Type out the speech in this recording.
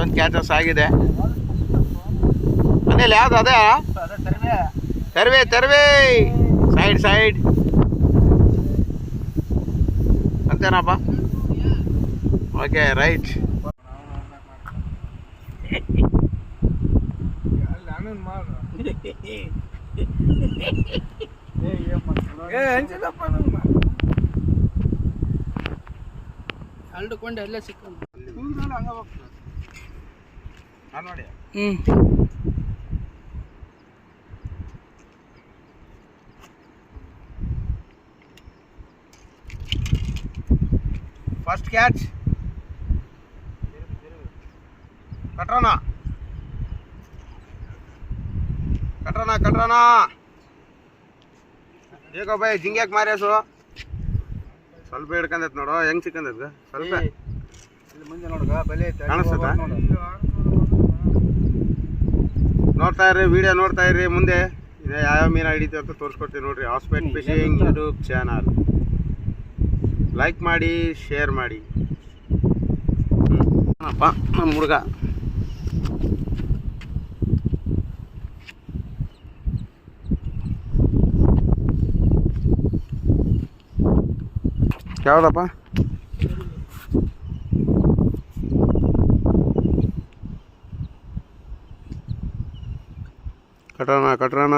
ಮತ್ತೊಂದು ಕ್ಯಾಚಸ್ ಆಗಿದೆ. ಮನೇಲಿ ಯಾವ್ದು ಅದೇ? ತರ್ವೆ ತರ್ವೆ ಸೈಡ್ ಸೈಡ್ ಅಂತೇನಪ್ಪ? ಓಕೆ ರೈಟ್ ಅಲ್ದುಕೊಂಡು ಅಲ್ಲೇ ಸಿಕ್ಕ ಫಸ್ಟ್ ಕ್ಯಾಚ್ ಕಟ್ರೋಣ ಕಟ್ರೋಣ ಕಟ್ರೋಣ ಏಕೋ ಬೈ ಜಿಂಗ್ಯಾಕ್ ಮಾರ್ಯಾಸು ಸ್ವಲ್ಪ ಹಿಡ್ಕಂದೈತ್ ನೋಡು ಹೆಂಗ್ ಸಿಕ್ಕಂದೈತ್ ಸ್ವಲ್ಪ. ಮುಂದೆ ನೋಡ್ಗ ಬಲೆ ಕಾಣಿಸ್ತದ ನೋಡ್ತಾ ಇರ್ರಿ ವಿಡಿಯೋ ನೋಡ್ತಾ ಇರ್ರಿ ಮುಂದೆ ಇದೇ ಯಾವ್ಯಾವ ಮೀನು ಹಿಡಿತೀವಿ ಅಂತ ತೋರಿಸ್ಕೊಡ್ತೀವಿ ನೋಡ್ರಿ. Hospet fishing YouTube channel like ಮಾಡಿ ಶೇರ್ ಮಾಡಿ. ಅಪ್ಪ ನಮ್ಮ ಹುಡುಗ. ಯಾವ್ದಪ್ಪ? ಕಟ್ರೋಣ ಕಟ್ರೋಣ